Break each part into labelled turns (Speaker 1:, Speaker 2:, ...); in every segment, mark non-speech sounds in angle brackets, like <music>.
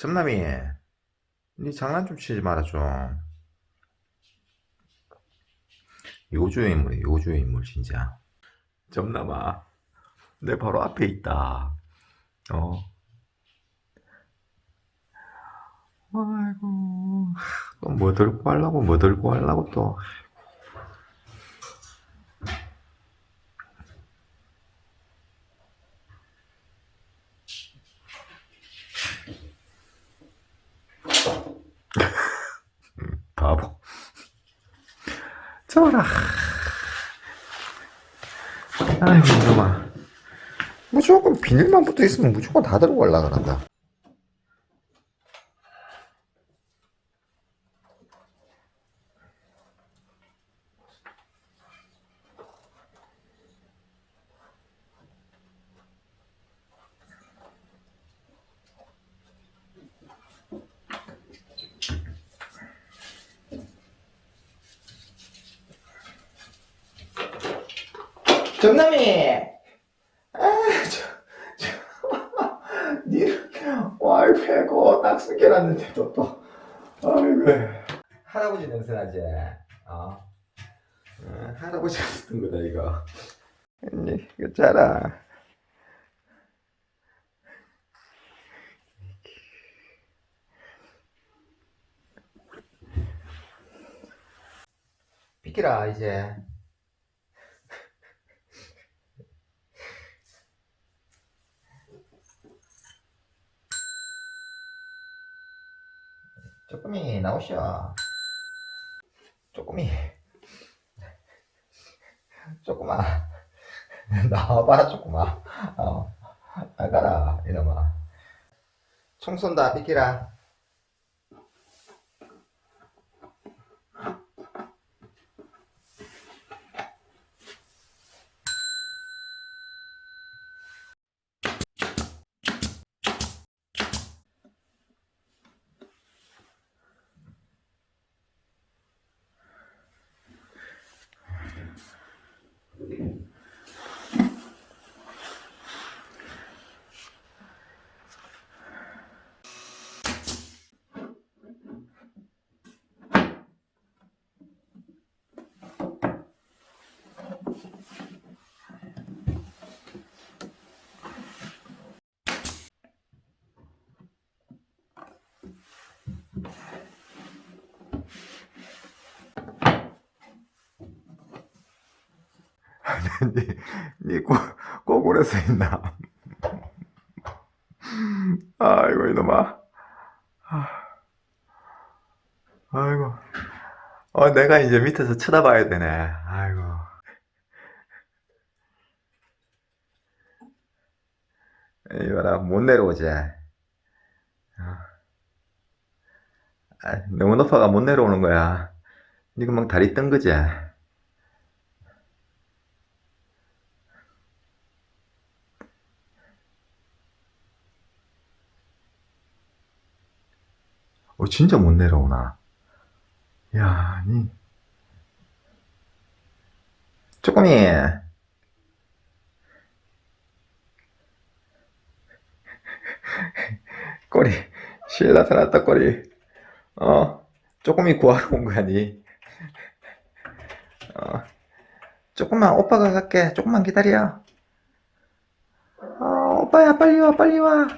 Speaker 1: 점남이, 니 장난 좀 치지 마라, 좀. 요주의 인물이야, 요주의 인물, 진짜. 점남아, 내 바로 앞에 있다. 어. 아이고, 또 뭐 들고 하려고, 뭐 들고 하려고 또. 바보. 저라. 아이고, 이놈아. 무조건 비닐만 붙어 있으면 무조건 다 들고 그런다. 정남이! 아, 저, 저, <laughs> 니를 왈 패고 딱 숨겨놨는데도 또, 아이고. 할아버지 냄새 나지? 어? 어, 할아버지가 쓰던 거다, 이거. 언니, 이거 짜라. 비키라, 이제. 나오셔. 조금이. 조금아. 나와봐라, 조금아. 어. 나가라, 이놈아. 총 쏜다, 비키라. 니, 니 고, 고골에서 있나? 아이고, 이놈아. 아, 아이고. 어, 내가 이제 밑에서 쳐다봐야 되네. 아이고. 이봐라, 못 내려오지. 어. 아, 너무 높아가 못 내려오는 거야. 니가 막 다리 뜬 거지? 어, 진짜 못 내려오나? 야, 니. 쪼꼬미. <laughs> 꼬리. 실 나타났다, 꼬리. 어, 쪼꼬미 구하러 온 거야, 니. 어, 조금만, 오빠가 갈게. 조금만 기다려. 어, 오빠야, 빨리 와, 빨리 와.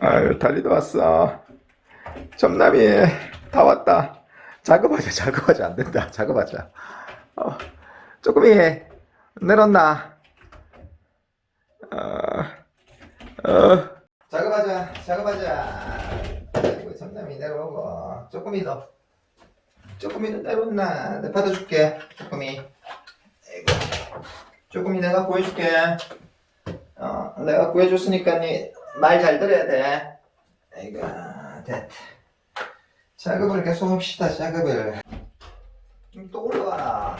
Speaker 1: 아유, 달리도 왔어. 점남이 다 왔다. 작업하자, <laughs> 작업하자. 안 된다. 작업하자. 어, 조금이 내렸나? 어, 어. 작업하자, 작업하자. 아이고, 점남이 내려오고. 조금이 더. 조금이 더 내려온나? 내가 받아줄게. 조금이. 아이고. 조금이 내가 구해줄게. 어, 내가 구해줬으니까 니 말 잘 들어야 돼. 아이고, 됐다. 작업을 계속 합시다, 작업을. 음, 또 올라와라.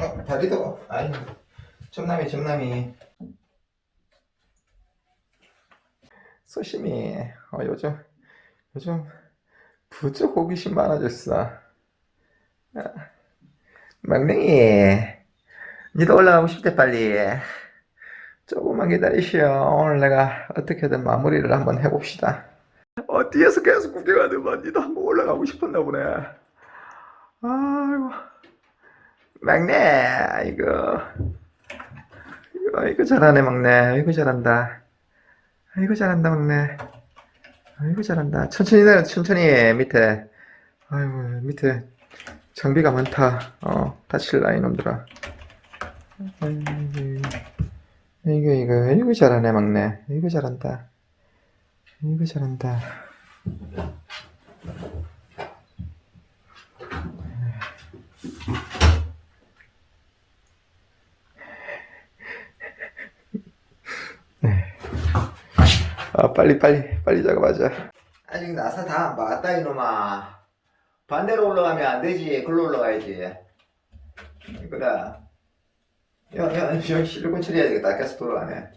Speaker 1: 어, 다리도 아니 점남이 점남이 소심이 어, 요즘 요즘 부쩍 호기심 많아졌어. 아, 막냉이 니도 올라가고 싶대 빨리. 조금만 기다리시오. 오늘 내가 어떻게든 마무리를 한번 해봅시다. 어 뒤에서 계속 구경하더만 니도 한번 올라가고 싶었나 보네. 아이고 막내 이거 이거 잘하네 막내. 이거 잘한다. 아이고 잘한다 막내. 아이고 잘한다. 천천히 내려 천천히 밑에. 아이고 밑에. 장비가 많다. 어 다칠라 이놈들아. 아이고 이거 이거 이거 잘하네 막내. 이거 잘한다. 이거 잘한다 아 빨리 빨리 빨리 작업하자. 아직 나사 다 안 박았다 이놈아. 반대로 올라가면 안 되지. 글로 올라가야지. 그래 야야 야, 실리콘 처리해야 되겠다. 계속 돌아가네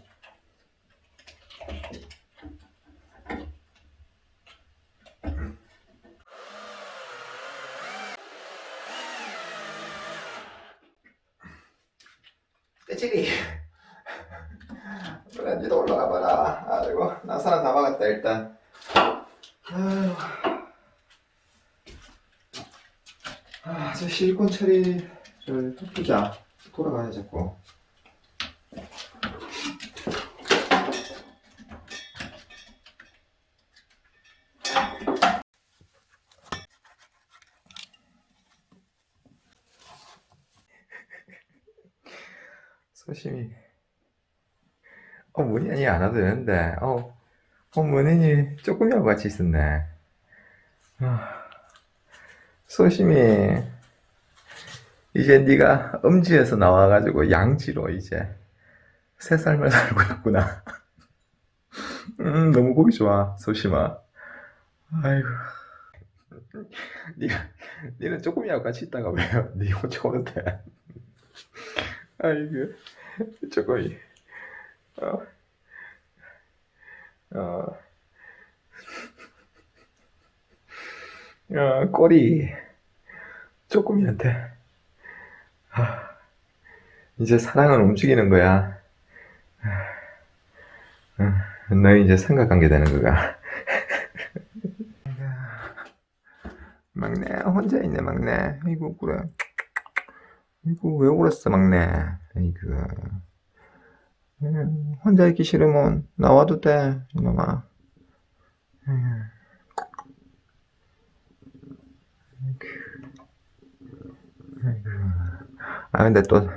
Speaker 1: 떼치기 그래 니도 올라가 봐라. 아이고 나사는 다 박았다 일단. 아유 아 저 실리콘 처리를 해보자. 돌아가야 자꾸. 소심이 어 문현이 안 와도 되는데 어, 어 문현이 조금이라고 같이 있었네. 아, 소심이 이제 네가 음지에서 나와가지고 양지로 이제 새 삶을 살고 있구나. <laughs> 음 너무 보기 좋아 소심아. 아이고. 네가 니는 조금이라고 같이 있다가 왜요? <laughs> 네 혼자 오는데 <laughs> 아이고 조금이 어, 어, 어, 꼬리 조금이한테 아, 이제 사랑은 움직이는 거야. 어, 너 이제 삼각관계 되는 거가. <laughs> 막내 혼자 있네 막내. 이거 그래. 이거 왜 울었어 막내. 이거. 음, 혼자 있기 싫으면 나와도 돼, 이놈아. 음. 아이고. 아, 근데 또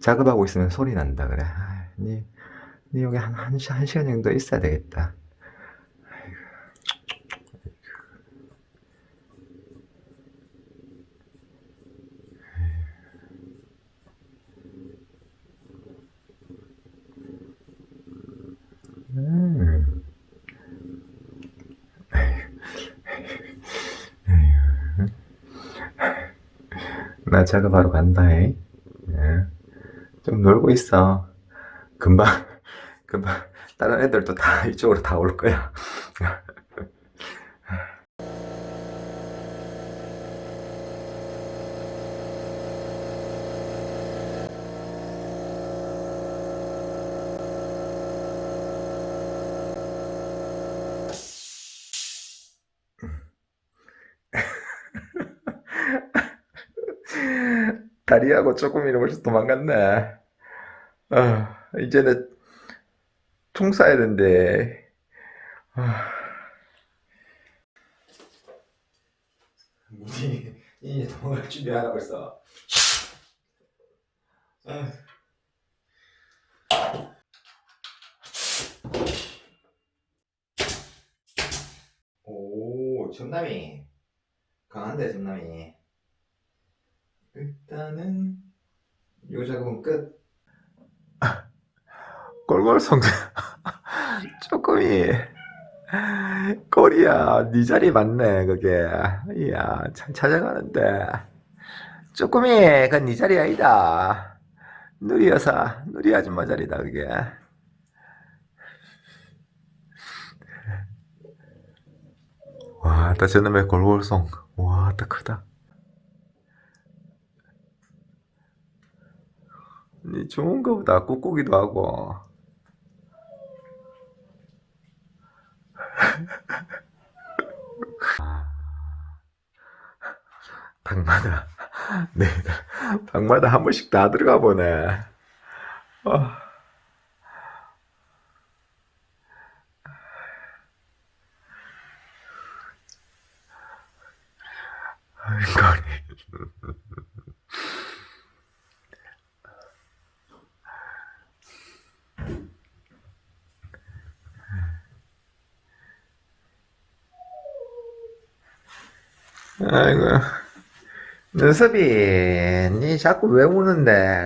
Speaker 1: 작업하고 있으면 소리 난다, 그래. 아, 니, 니 여기 한, 한, 시, 한 시간 정도 있어야 되겠다. 음. 나 작업하러 간다, 해. 예. 좀 놀고 있어. 금방, <laughs> 금방, 다른 애들도 다 이쪽으로 다 올 거야. 다리하고 조금이는 벌써 도망갔네. 아, 이제는 총 쏴야 된대. 아. 문이 이제 도망갈 준비하나 벌써. 아. 오, 전남이 강한데 전남이. 일단은 요 작업은 끝. <laughs> 꼴꼴성 <laughs> 조금이 꼬리야 네 자리 맞네 그게 이야 참 찾아가는데 쪼꼬미, 그건 네 자리 아니다. 누리 여사, 누리 아줌마 자리다, 그게. 와, 나 저놈의 골골송. 와, 딱 크다. 좋은 거보다 꾹꾹이도 하고. <laughs> 방마다, <laughs> 네, 방마다 한 번씩 다 들어가 보네. 어. 아이 아이고. 눈썹이, 니 자꾸 왜 우는데?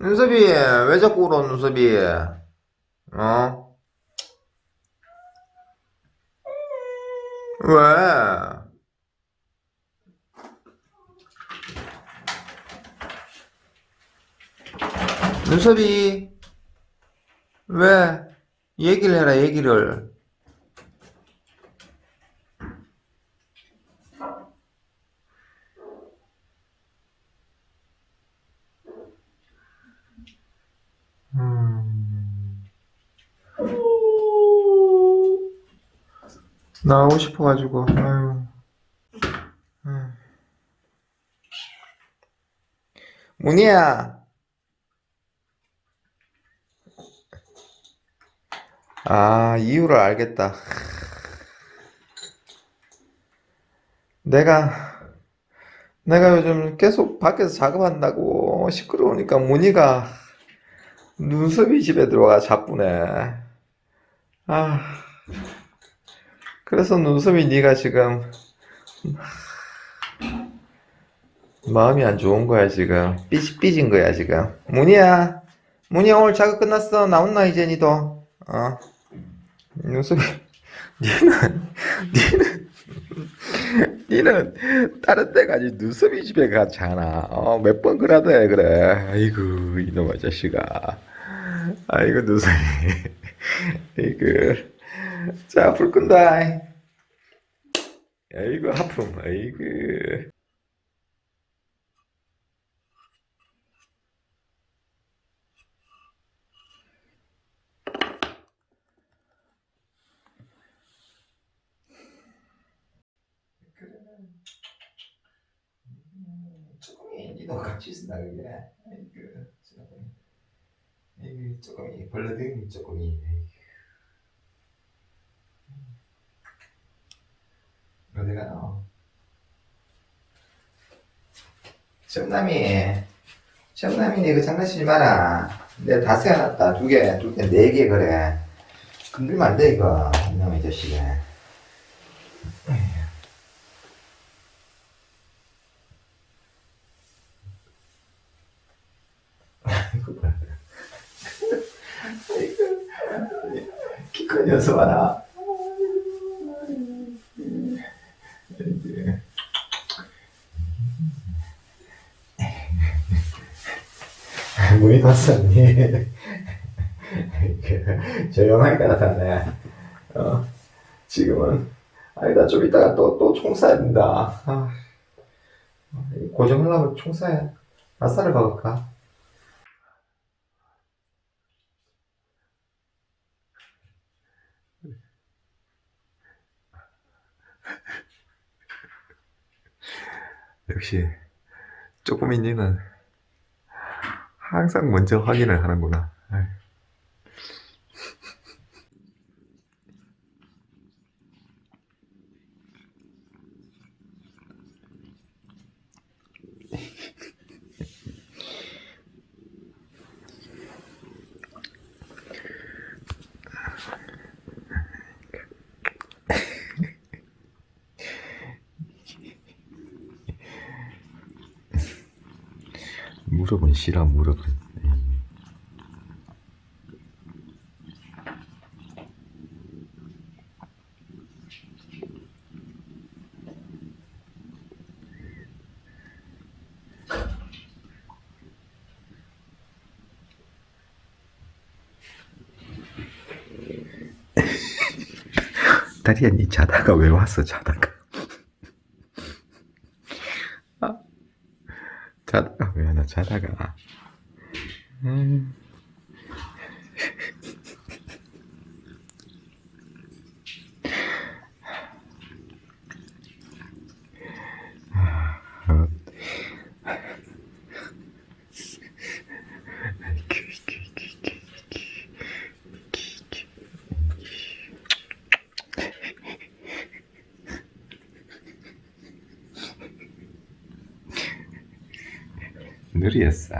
Speaker 1: 눈썹이, 왜 자꾸 울어, 눈썹이? 어? 왜? 눈썹이, 왜? 얘기를 해라, 얘기를. 음. 나오고 싶어가지고, 아유. 음. 문희야. 아, 이유를 알겠다. 내가, 내가 요즘 계속 밖에서 작업한다고 시끄러우니까 문희가 눈썹이 집에 들어와 자쁘네. 아, 그래서 눈썹이 네가 지금 마음이 안 좋은 거야 지금. 삐지 삐진 거야 지금. 문희야, 문희야 오늘 작업 끝났어. 나온나 이제 니도. 어, 눈썹이 <laughs> 니는 니는 니는 다른 데 가지 눈썹이 집에 가잖아. 어, 몇 번 그러다 해 그래. 아이고 이놈의 자식아. 아이고 눈썹이. <laughs> 아이고. <laughs> 자, 불 끈다. 아이고 하품. 아이고. 같이 쓴다 그게. 아이고 조금이. 아이고 조금이 벌러덩이 조금 이. 아이고. 어디 가노? 정남이, 정남이 이거 장난치지 마라. 내가 다 세워놨다. 두 개, 두 개, 네 개 그래. 건들면 안 돼, 이거. 이놈의 자식아. 아이고, 뭐야. 아이고, 키큰 녀석 봐라. 문이 닫혔니? 조용하게 나타나네. 어, 지금은, 아니다, 좀 이따가 또, 또총 쏴야 된다. 아, 고정하려면 총 쏴야, 마사를 박을까? 역시, 조금인 니는 항상 먼저 확인을 하는구나. 무릎은 시라 무릎은 네. <laughs> 다리야 니 자다가 왜 왔어 자다가? 자다가 왜왔나, 자다가. 음. 어. 느리였어.